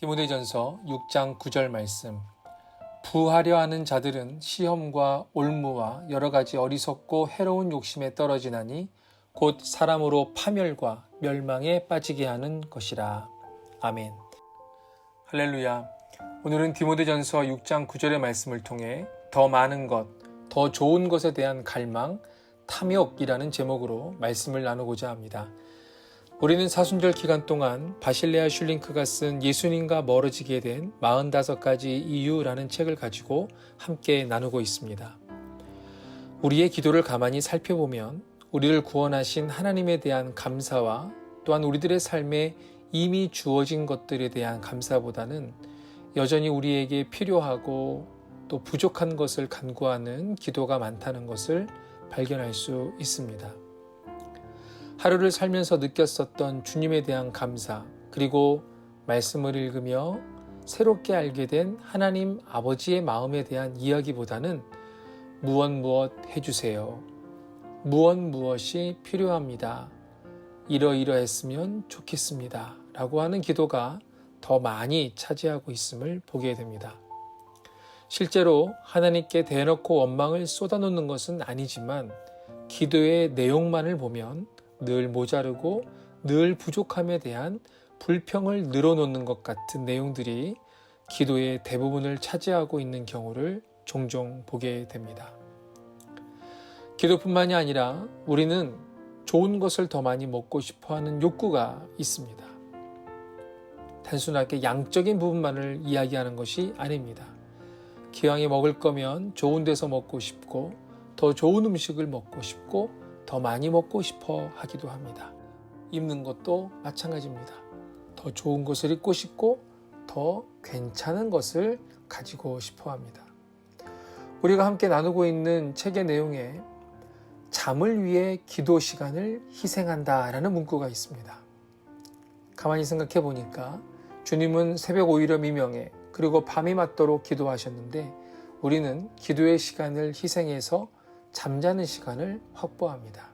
디모데전서 6장 9절 말씀. 부하려 하는 자들은 시험과 올무와 여러 가지 어리석고 해로운 욕심에 떨어지나니 곧 사람으로 파멸과 멸망에 빠지게 하는 것이라. 아멘. 할렐루야. 오늘은 디모데전서 6장 9절의 말씀을 통해 더 많은 것, 더 좋은 것에 대한 갈망, 탐욕이라는 제목으로 말씀을 나누고자 합니다. 우리는 사순절 기간 동안 바실레아 슐링크가 쓴 예수님과 멀어지게 된 45가지 이유라는 책을 가지고 함께 나누고 있습니다. 우리의 기도를 가만히 살펴보면 우리를 구원하신 하나님에 대한 감사와 또한 우리들의 삶에 이미 주어진 것들에 대한 감사보다는 여전히 우리에게 필요하고 또 부족한 것을 간구하는 기도가 많다는 것을 발견할 수 있습니다. 하루를 살면서 느꼈었던 주님에 대한 감사, 그리고 말씀을 읽으며 새롭게 알게 된 하나님 아버지의 마음에 대한 이야기보다는 무엇 무엇 해주세요. 무엇 무엇이 필요합니다. 이러이러했으면 좋겠습니다. 라고 하는 기도가 더 많이 차지하고 있음을 보게 됩니다. 실제로 하나님께 대놓고 원망을 쏟아놓는 것은 아니지만 기도의 내용만을 보면 늘 모자르고 늘 부족함에 대한 불평을 늘어놓는 것 같은 내용들이 기도의 대부분을 차지하고 있는 경우를 종종 보게 됩니다. 기도뿐만이 아니라 우리는 좋은 것을 더 많이 먹고 싶어 하는 욕구가 있습니다. 단순하게 양적인 부분만을 이야기하는 것이 아닙니다. 기왕에 먹을 거면 좋은 데서 먹고 싶고 더 좋은 음식을 먹고 싶고 더 많이 먹고 싶어 하기도 합니다. 입는 것도 마찬가지입니다. 더 좋은 것을 입고 싶고 더 괜찮은 것을 가지고 싶어 합니다. 우리가 함께 나누고 있는 책의 내용에 잠을 위해 기도 시간을 희생한다 라는 문구가 있습니다. 가만히 생각해 보니까 주님은 새벽 오히려 미명에 그리고 밤이 맞도록 기도하셨는데 우리는 기도의 시간을 희생해서 잠자는 시간을 확보합니다.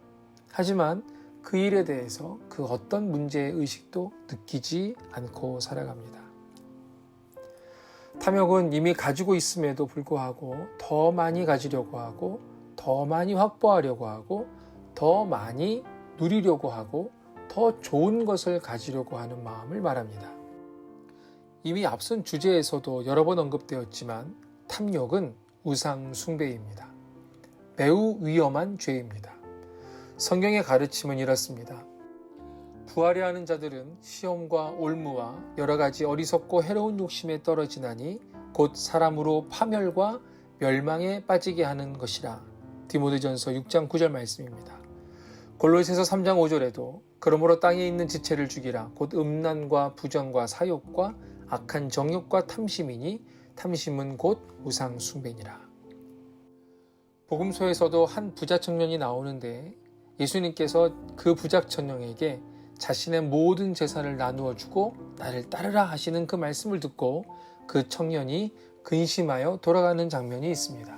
하지만 그 일에 대해서 그 어떤 문제의 의식도 느끼지 않고 살아갑니다. 탐욕은 이미 가지고 있음에도 불구하고 더 많이 가지려고 하고 더 많이 확보하려고 하고 더 많이 누리려고 하고 더 좋은 것을 가지려고 하는 마음을 말합니다. 이미 앞선 주제에서도 여러 번 언급되었지만 탐욕은 우상 숭배입니다. 매우 위험한 죄입니다. 성경의 가르침은 이렇습니다. 부하려 하는 자들은 시험과 올무와 여러 가지 어리석고 해로운 욕심에 떨어지나니 곧 사람으로 파멸과 멸망에 빠지게 하는 것이라. 디모데전서 6장 9절 말씀입니다. 골로새서 3장 5절에도 그러므로 땅에 있는 지체를 죽이라 곧 음란과 부정과 사욕과 악한 정욕과 탐심이니 탐심은 곧 우상 숭배니라. 복음서에서도 한 부자 청년이 나오는데 예수님께서 그 부자 청년에게 자신의 모든 재산을 나누어 주고 나를 따르라 하시는 그 말씀을 듣고 그 청년이 근심하여 돌아가는 장면이 있습니다.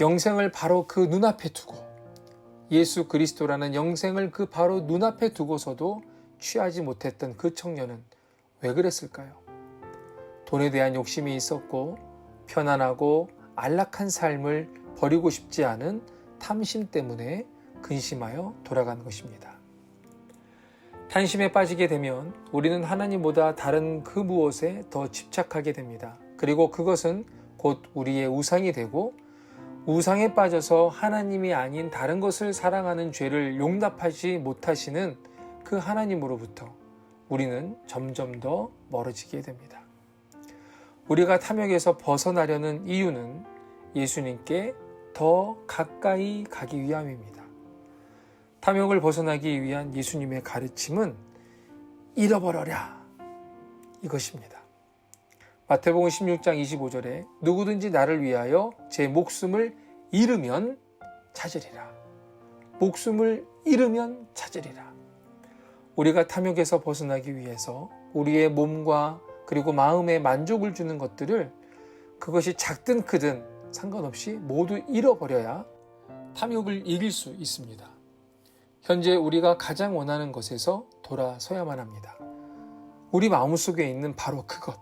영생을 바로 그 눈앞에 두고 예수 그리스도라는 영생을 그 바로 눈앞에 두고서도 취하지 못했던 그 청년은 왜 그랬을까요? 돈에 대한 욕심이 있었고 편안하고 안락한 삶을 버리고 싶지 않은 탐심 때문에 근심하여 돌아간 것입니다. 탄심에 빠지게 되면 우리는 하나님보다 다른 그 무엇에 더 집착하게 됩니다. 그리고 그것은 곧 우리의 우상이 되고 우상에 빠져서 하나님이 아닌 다른 것을 사랑하는 죄를 용납하지 못하시는 그 하나님으로부터 우리는 점점 더 멀어지게 됩니다. 우리가 탐욕에서 벗어나려는 이유는 예수님께 더 가까이 가기 위함입니다. 탐욕을 벗어나기 위한 예수님의 가르침은 잃어버려라 이것입니다. 마태복음 16장 25절에 누구든지 나를 위하여 제 목숨을 잃으면 찾으리라. 목숨을 잃으면 찾으리라. 우리가 탐욕에서 벗어나기 위해서 우리의 몸과 그리고 마음에 만족을 주는 것들을 그것이 작든 크든 상관없이 모두 잃어버려야 탐욕을 이길 수 있습니다. 현재 우리가 가장 원하는 것에서 돌아서야만 합니다. 우리 마음속에 있는 바로 그것,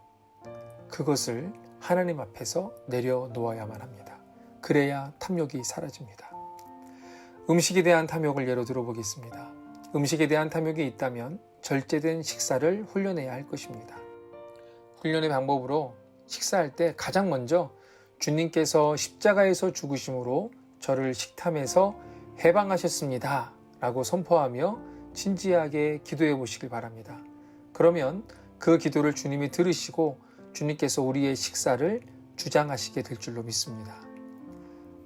그것을 하나님 앞에서 내려놓아야만 합니다. 그래야 탐욕이 사라집니다. 음식에 대한 탐욕을 예로 들어보겠습니다. 음식에 대한 탐욕이 있다면 절제된 식사를 훈련해야 할 것입니다. 훈련의 방법으로 식사할 때 가장 먼저 주님께서 십자가에서 죽으심으로 저를 식탐에서 해방하셨습니다. 라고 선포하며 진지하게 기도해 보시길 바랍니다. 그러면 그 기도를 주님이 들으시고 주님께서 우리의 식사를 주장하시게 될 줄로 믿습니다.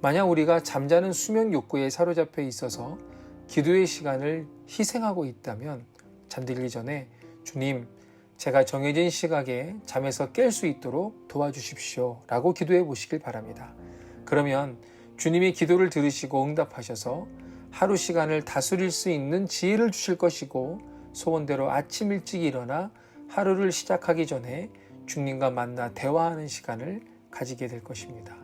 만약 우리가 잠자는 수면 욕구에 사로잡혀 있어서 기도의 시간을 희생하고 있다면 잠들기 전에 주님, 제가 정해진 시각에 잠에서 깰 수 있도록 도와주십시오. 라고 기도해 보시길 바랍니다. 그러면 주님이 기도를 들으시고 응답하셔서 하루 시간을 다스릴 수 있는 지혜를 주실 것이고 소원대로 아침 일찍 일어나 하루를 시작하기 전에 주님과 만나 대화하는 시간을 가지게 될 것입니다.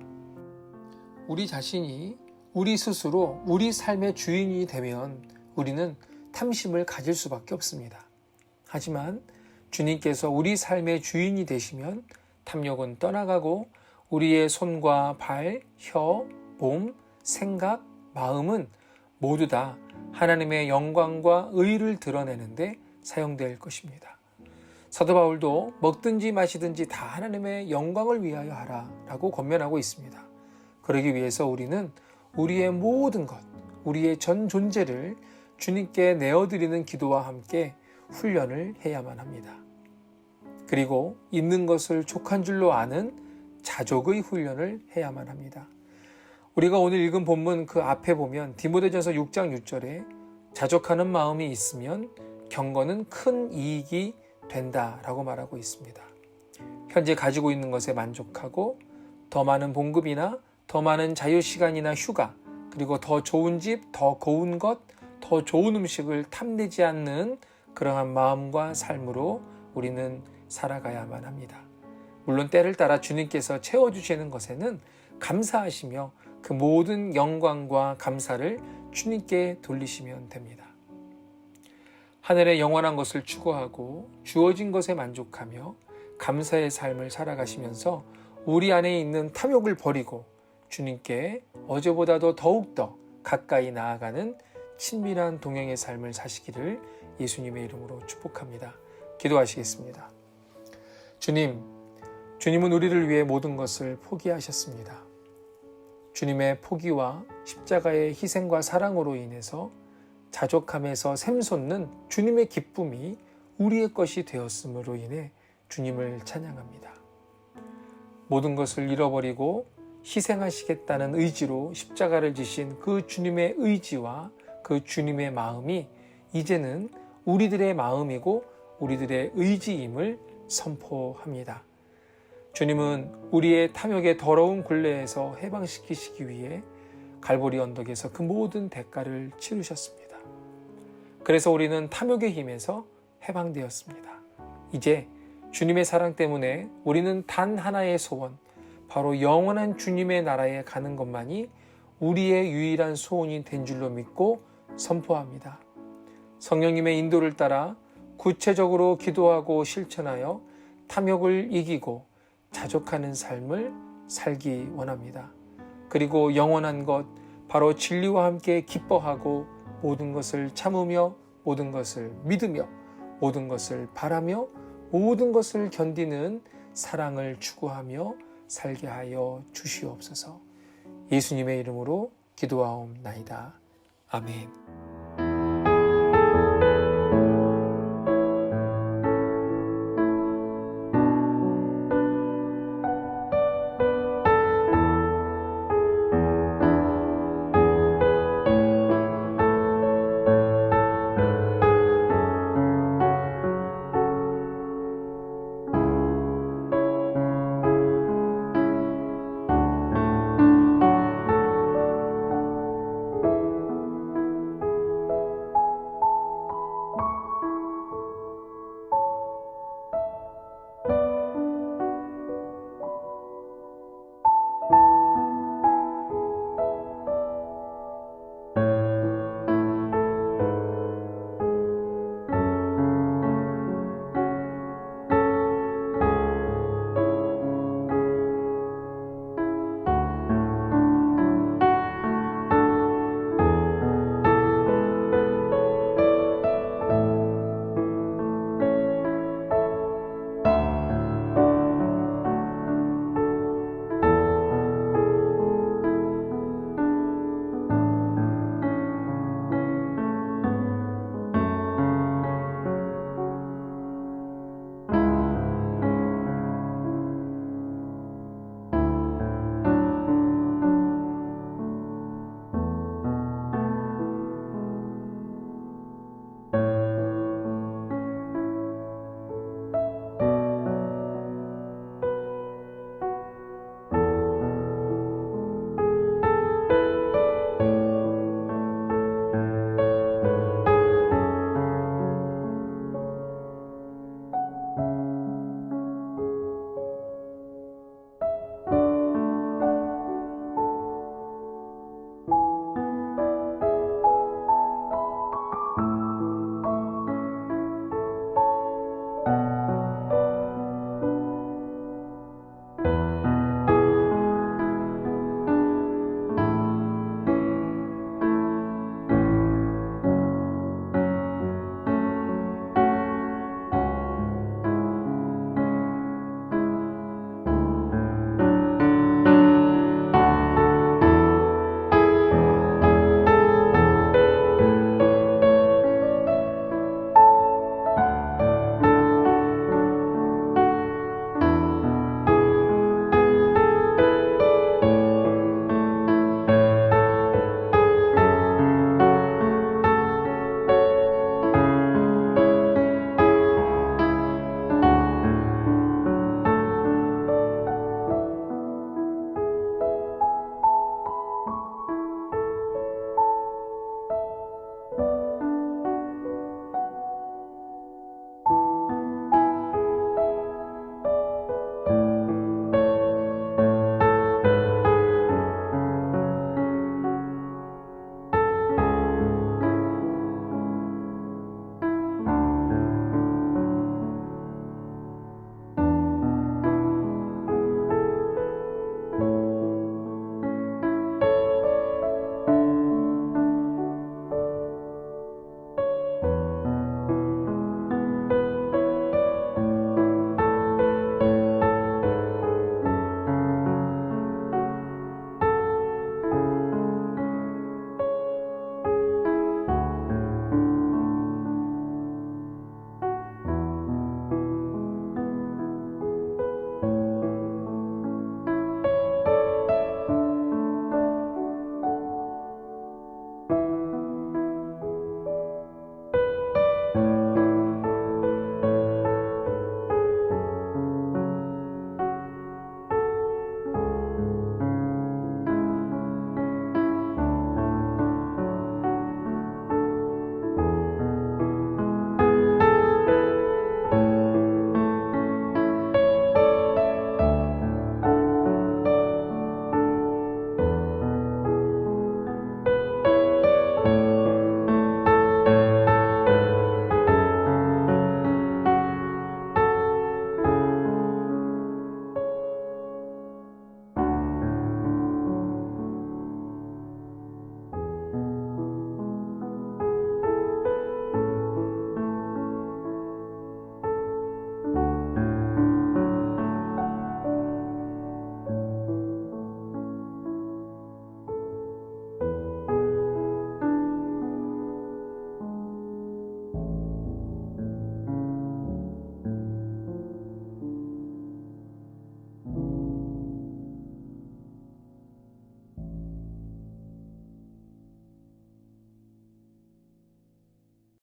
우리 자신이 우리 스스로 우리 삶의 주인이 되면 우리는 탐심을 가질 수밖에 없습니다. 하지만 주님께서 우리 삶의 주인이 되시면 탐욕은 떠나가고 우리의 손과 발, 혀, 몸, 생각, 마음은 모두 다 하나님의 영광과 의를 드러내는데 사용될 것입니다. 사도 바울도 먹든지 마시든지 다 하나님의 영광을 위하여 하라 라고 권면하고 있습니다. 그러기 위해서 우리는 우리의 모든 것, 우리의 전 존재를 주님께 내어드리는 기도와 함께 훈련을 해야만 합니다. 그리고 있는 것을 족한 줄로 아는 자족의 훈련을 해야만 합니다. 우리가 오늘 읽은 본문 그 앞에 보면 디모데전서 6장 6절에 자족하는 마음이 있으면 경건은 큰 이익이 된다라고 말하고 있습니다. 현재 가지고 있는 것에 만족하고 더 많은 봉급이나 더 많은 자유 시간이나 휴가 그리고 더 좋은 집, 더 고운 것, 더 좋은 음식을 탐내지 않는 그러한 마음과 삶으로 우리는 살아가야만 합니다. 물론 때를 따라 주님께서 채워주시는 것에는 감사하시며 그 모든 영광과 감사를 주님께 돌리시면 됩니다. 하늘의 영원한 것을 추구하고 주어진 것에 만족하며 감사의 삶을 살아가시면서 우리 안에 있는 탐욕을 버리고 주님께 어제보다도 더욱더 가까이 나아가는 친밀한 동행의 삶을 사시기를 예수님의 이름으로 축복합니다. 기도하시겠습니다. 주님, 주님은 우리를 위해 모든 것을 포기하셨습니다. 주님의 포기와 십자가의 희생과 사랑으로 인해서 자족함에서 샘솟는 주님의 기쁨이 우리의 것이 되었음으로 인해 주님을 찬양합니다. 모든 것을 잃어버리고 희생하시겠다는 의지로 십자가를 지신 그 주님의 의지와 그 주님의 마음이 이제는 우리들의 마음이고 우리들의 의지임을 선포합니다. 주님은 우리의 탐욕의 더러운 굴레에서 해방시키시기 위해 갈보리 언덕에서 그 모든 대가를 치르셨습니다. 그래서 우리는 탐욕의 힘에서 해방되었습니다. 이제 주님의 사랑 때문에 우리는 단 하나의 소원, 바로 영원한 주님의 나라에 가는 것만이 우리의 유일한 소원이 된 줄로 믿고 선포합니다. 성령님의 인도를 따라 구체적으로 기도하고 실천하여 탐욕을 이기고 자족하는 삶을 살기 원합니다. 그리고 영원한 것, 바로 진리와 함께 기뻐하고 모든 것을 참으며 모든 것을 믿으며 모든 것을 바라며 모든 것을 견디는 사랑을 추구하며 살게 하여 주시옵소서. 예수님의 이름으로 기도하옵나이다. 아멘.